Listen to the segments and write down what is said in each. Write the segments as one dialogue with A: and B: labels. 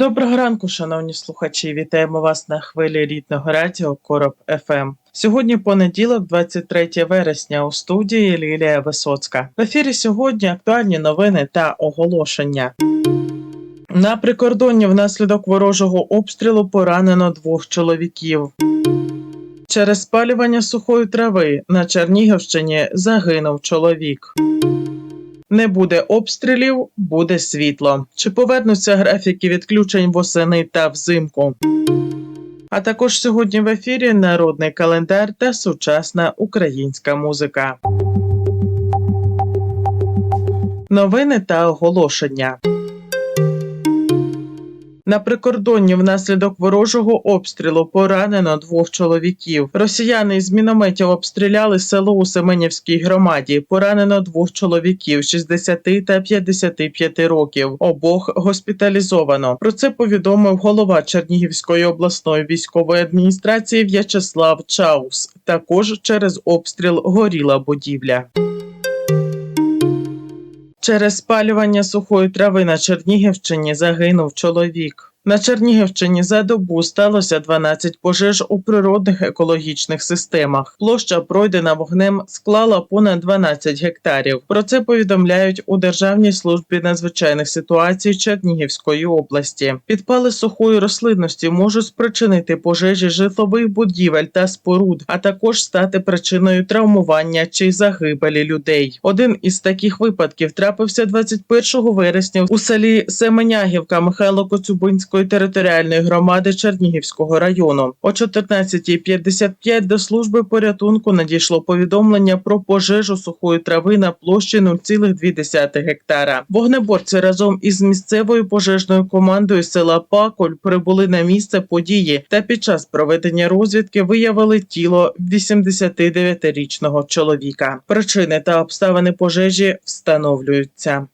A: Доброго ранку, шановні слухачі. Вітаємо вас на хвилі рідного радіо Короб ФМ. Сьогодні понеділок, 23 вересня, у студії Лілія Висоцька. В ефірі сьогодні актуальні новини та оголошення. На прикордонні внаслідок ворожого обстрілу поранено двох чоловіків. Через спалювання сухої трави на Чернігівщині загинув чоловік. Не буде обстрілів, буде світло. Чи повернуться графіки відключень восени та взимку? А також сьогодні в ефірі народний календар та сучасна українська музика. Новини та оголошення. На прикордонні внаслідок ворожого обстрілу поранено двох чоловіків. Росіяни з мінометів обстріляли село у Семенівській громаді. Поранено двох чоловіків 60 та 55 років. Обох госпіталізовано. Про це повідомив голова Чернігівської обласної військової адміністрації В'ячеслав Чаус. Також через обстріл горіла будівля. Через спалювання сухої трави на Чернігівщині загинув чоловік. На Чернігівщині за добу сталося 12 пожеж у природних екологічних системах. Площа пройдена вогнем склала понад 12 гектарів. Про це повідомляють у Державній службі надзвичайних ситуацій Чернігівської області. Підпали сухої рослинності можуть спричинити пожежі житлових будівель та споруд, а також стати причиною травмування чи загибелі людей. Один із таких випадків трапився 21 вересня у селі Семенягівка Михайло Коцюбинської територіальної громади Чернігівського району. О 14.55 до служби порятунку надійшло повідомлення про пожежу сухої трави на площі 0,2 гектара. Вогнеборці разом із місцевою пожежною командою села Паколь прибули на місце події та під час проведення розвідки виявили тіло 89-річного чоловіка. Причини та обставини пожежі встановлюються.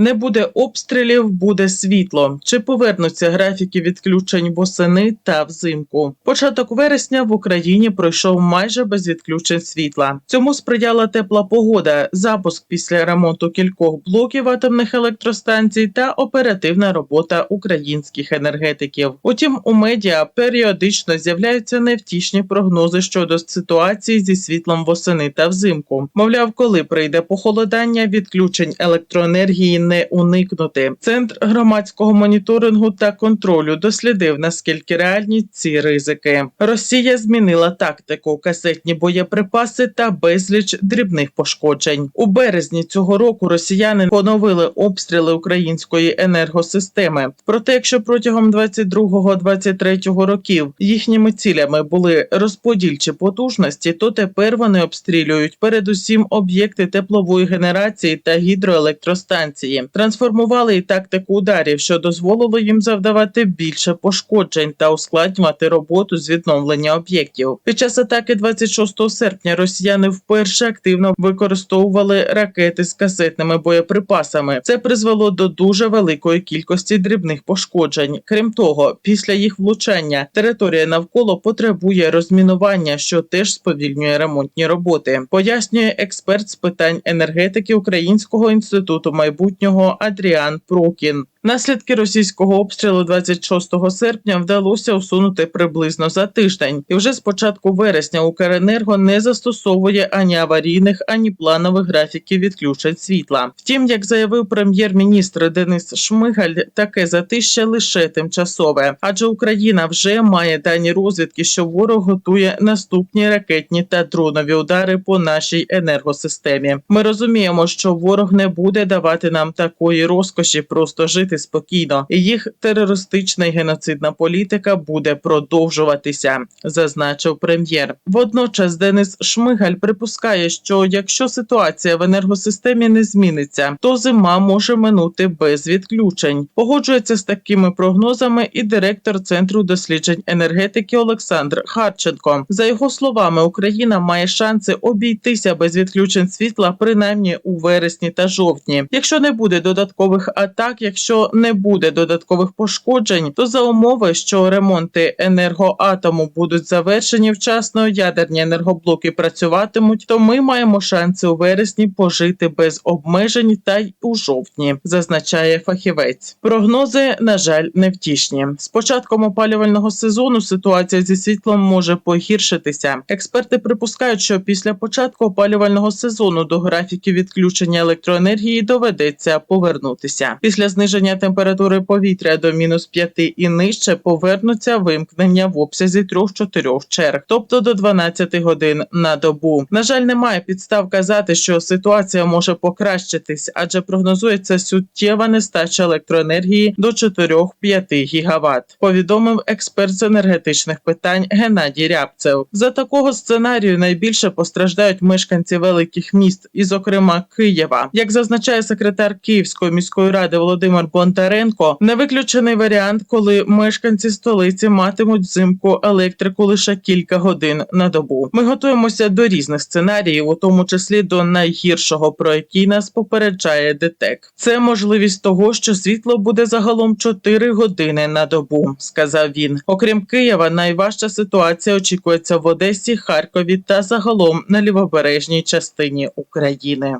A: Не буде обстрілів, буде світло. Чи повернуться графіки відключень восени та взимку? Початок вересня в Україні пройшов майже без відключень світла. Цьому сприяла тепла погода, запуск після ремонту кількох блоків атомних електростанцій та оперативна робота українських енергетиків. Утім, у медіа періодично з'являються невтішні прогнози щодо ситуації зі світлом восени та взимку. Мовляв, коли прийде похолодання, відключень електроенергії не уникнути. Центр громадського моніторингу та контролю дослідив наскільки реальні ці ризики. Росія змінила тактику, касетні боєприпаси та безліч дрібних пошкоджень. У березні цього року росіяни поновили обстріли української енергосистеми. Проте, якщо протягом 22-23 років їхніми цілями були розподільчі потужності, то тепер вони обстрілюють передусім об'єкти теплової генерації та гідроелектростанції трансформували і тактику ударів, що дозволило їм завдавати більше пошкоджень та ускладнювати роботу з відновлення об'єктів. Під час атаки 26 серпня росіяни вперше активно використовували ракети з касетними боєприпасами. Це призвело до дуже великої кількості дрібних пошкоджень. Крім того, після їх влучання територія навколо потребує розмінування, що теж сповільнює ремонтні роботи. Пояснює експерт з питань енергетики Українського інституту майбутнього Адріан Прокін. Наслідки російського обстрілу 26 серпня вдалося усунути приблизно за тиждень, і вже з початку вересня Укренерго не застосовує ані аварійних, ані планових графіків відключень світла. Втім, як заявив прем'єр-міністр Денис Шмигаль, таке затища лише тимчасове, адже Україна вже має дані розвідки, що ворог готує наступні ракетні та дронові удари по нашій енергосистемі. Ми розуміємо, що ворог не буде давати нам такої розкоші просто жити жити спокійно, їх терористична і геноцидна політика буде продовжуватися, зазначив прем'єр. Водночас Денис Шмигаль припускає, що якщо ситуація в енергосистемі не зміниться, то зима може минути без відключень. Погоджується з такими прогнозами і директор центру досліджень енергетики Олександр Харченко. За його словами, Україна має шанси обійтися без відключень світла принаймні у вересні та жовтні. Якщо не буде додаткових атак, якщо не буде додаткових пошкоджень, то за умови, що ремонти енергоатому будуть завершені вчасно, ядерні енергоблоки працюватимуть, то ми маємо шанси у вересні пожити без обмежень та й у жовтні, зазначає фахівець. Прогнози, на жаль, невтішні. З початком опалювального сезону ситуація зі світлом може погіршитися. Експерти припускають, що після початку опалювального сезону до графіків відключення електроенергії доведеться повернутися. Після зниження температури повітря до мінус 5 і нижче повернуться вимкнення в обсязі 3-4 черг, тобто до 12 годин на добу. На жаль, немає підстав казати, що ситуація може покращитись, адже прогнозується суттєва нестача електроенергії до 4-5 гігават. Повідомив експерт з енергетичних питань Геннадій Рябцев. За такого сценарію найбільше постраждають мешканці великих міст, і, зокрема, Києва. Як зазначає секретар Київської міської ради Володимир Бондаренко, не виключений варіант, коли мешканці столиці матимуть взимку електрику лише кілька годин на добу. Ми готуємося до різних сценаріїв, у тому числі до найгіршого, про який нас попереджає ДТЕК. Це можливість того, що світло буде загалом 4 години на добу, сказав він. Окрім Києва, найважча ситуація очікується в Одесі, Харкові та загалом на лівобережній частині України.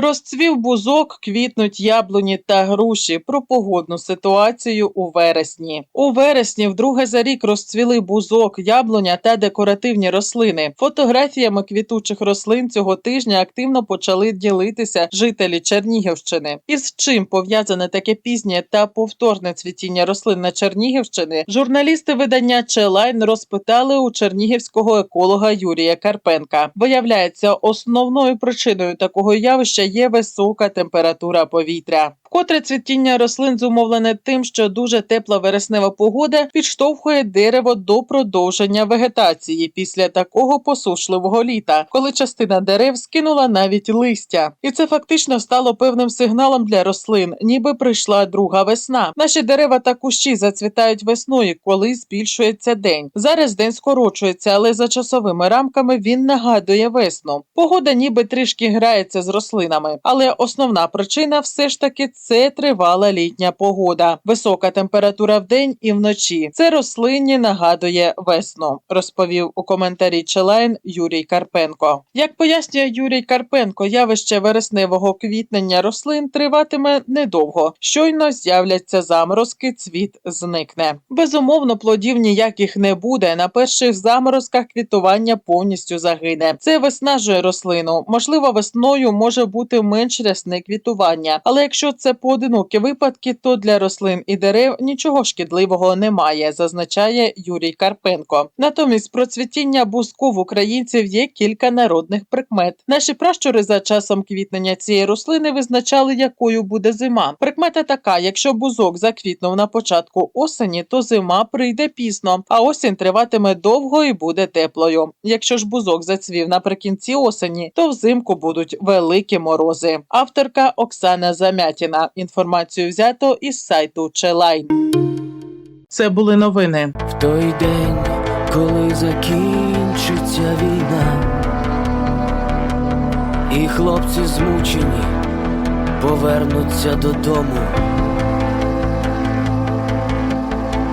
A: Розцвів бузок, квітнуть яблуні та груші про погодну ситуацію у вересні. У вересні вдруге за рік розцвіли бузок, яблуня та декоративні рослини. Фотографіями квітучих рослин цього тижня активно почали ділитися жителі Чернігівщини. Із чим пов'язане таке пізнє та повторне цвітіння рослин на Чернігівщини, журналісти видання Челайн розпитали у чернігівського еколога Юрія Карпенка. Виявляється, основною причиною такого явища є висока температура повітря. Вкотре цвітіння рослин зумовлене тим, що дуже тепла вереснева погода підштовхує дерево до продовження вегетації після такого посушливого літа, коли частина дерев скинула навіть листя, і це фактично стало певним сигналом для рослин, ніби прийшла друга весна. Наші дерева та кущі зацвітають весною, коли збільшується день. Зараз день скорочується, але за часовими рамками він нагадує весну. Погода ніби трішки грається з рослинами, але основна причина все ж таки це тривала літня погода, висока температура вдень і вночі. Це рослинні нагадує весну, розповів у коментарі Челайн Юрій Карпенко. Як пояснює Юрій Карпенко, явище вересневого квітнення рослин триватиме недовго. Щойно з'являться заморозки, цвіт зникне. Безумовно, плодів ніяких не буде. На перших заморозках квітування повністю загине. Це виснажує рослину. Можливо, весною може бути менш рясне квітування, але якщо це поодинокі випадки, то для рослин і дерев нічого шкідливого немає, зазначає Юрій Карпенко. Натомість про цвітіння бузку в українців є кілька народних прикмет. Наші пращури за часом квітнення цієї рослини визначали, якою буде зима. Прикмета така: якщо бузок заквітнув на початку осені, то зима прийде пізно, а осінь триватиме довго і буде теплою. Якщо ж бузок зацвів наприкінці осені, то взимку будуть великі морози. Авторка Оксана Замятіна. Інформацію взято із сайту Челайн. Це були новини.
B: В той день, коли закінчиться війна, і хлопці змучені повернуться додому.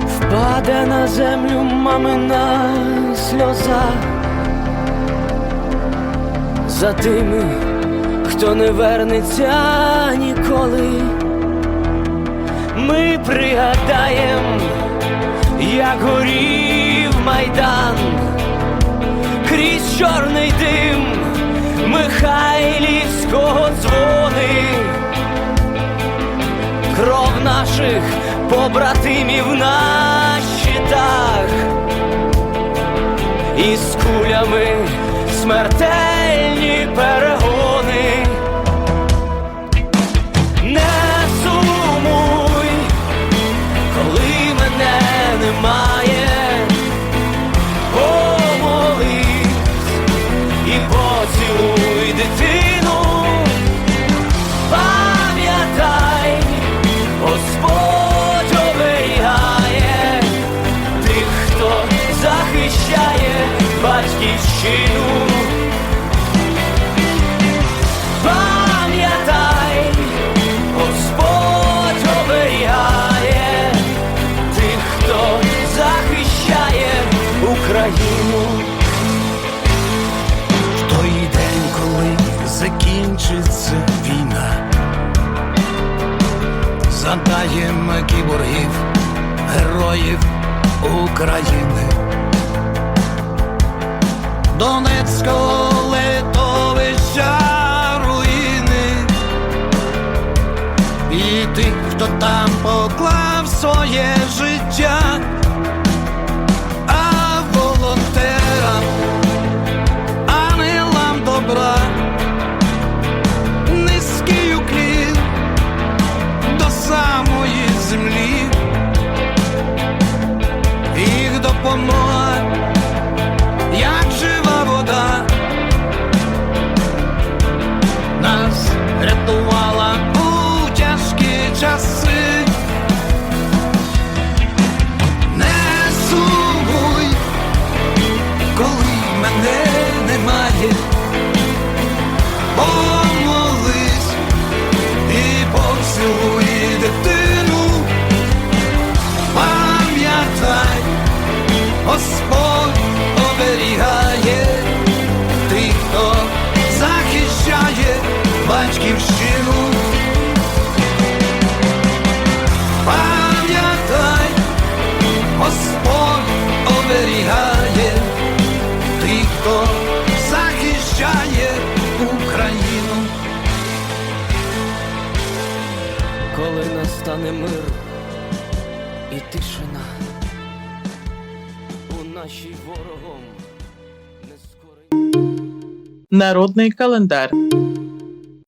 B: Впаде на землю мамина сльоза за тими, хто не вернеться ніколи. Ми пригадаєм, як горів майдан, крізь чорний дим Михайлівського дзвони, кров наших побратимів на щитах, із кулями смертельні перегони. Там поклав своє життя, а волонтерам, ангелам добра, низький уклін до самої землі, їх допомога, як жива вода, нас рятувала у батьківщину. Пам'ятай, Господь оберігає тих, хто захищає Україну. Коли настане мир і тишина у нашій ворогом.
A: Народний календар.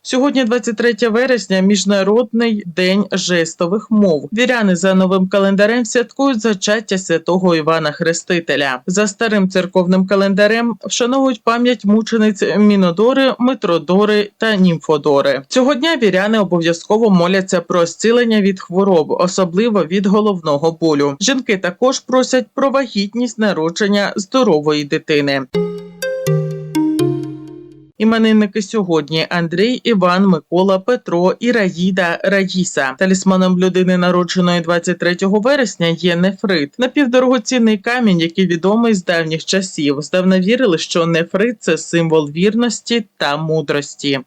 A: Сьогодні 23 вересня, міжнародний день жестових мов. Віряни за новим календарем святкують зачаття святого Івана Хрестителя. За старим церковним календарем вшановують пам'ять мучениць Мінодори, Митродори та Німфодори. Цього дня віряни обов'язково моляться про зцілення від хвороб, особливо від головного болю. Жінки також просять про вагітність народження здорової дитини. Іменинники сьогодні Андрій, Іван, Микола, Петро, Іраїда, Раїса. Талісманом людини, народженої 23 вересня, є нефрит. Напівдорогоцінний камінь, який відомий з давніх часів. Здавна вірили, що нефрит це символ вірності та мудрості.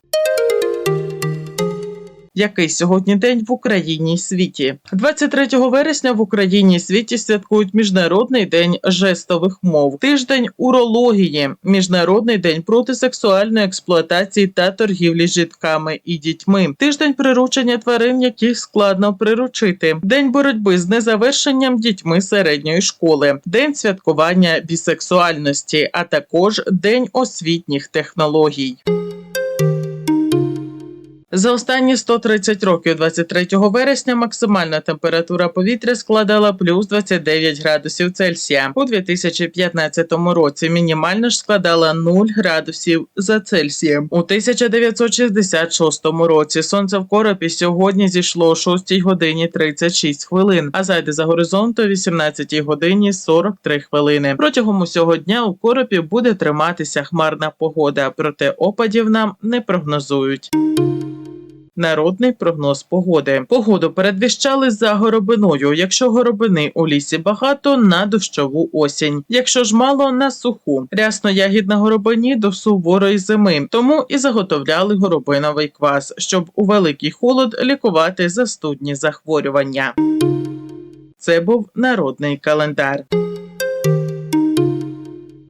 A: Який сьогодні день в Україні й світі? 23 вересня в Україні й світі святкують Міжнародний день жестових мов, тиждень урології, Міжнародний день проти сексуальної експлуатації та торгівлі жітками і дітьми, тиждень приручення тварин, яких складно приручити, день боротьби з незавершенням дітьми середньої школи, день святкування бісексуальності, а також день освітніх технологій. За останні 130 років 23 вересня максимальна температура повітря складала плюс 29 градусів Цельсія. У 2015 році мінімальна ж складала 0 градусів за Цельсієм. У 1966 році сонце в коропі сьогодні зійшло о 6 годині 36 хвилин, а зайде за горизонт о 18 годині 43 хвилини. Протягом усього дня у коропі буде триматися хмарна погода, проте опадів нам не прогнозують. Народний прогноз погоди. Погоду передвіщали за горобиною. Якщо горобини у лісі багато, на дощову осінь. Якщо ж мало на суху. Рясно ягід на горобині до суворої зими. Тому і заготовляли горобиновий квас, щоб у великий холод лікувати застудні захворювання. Це був народний календар.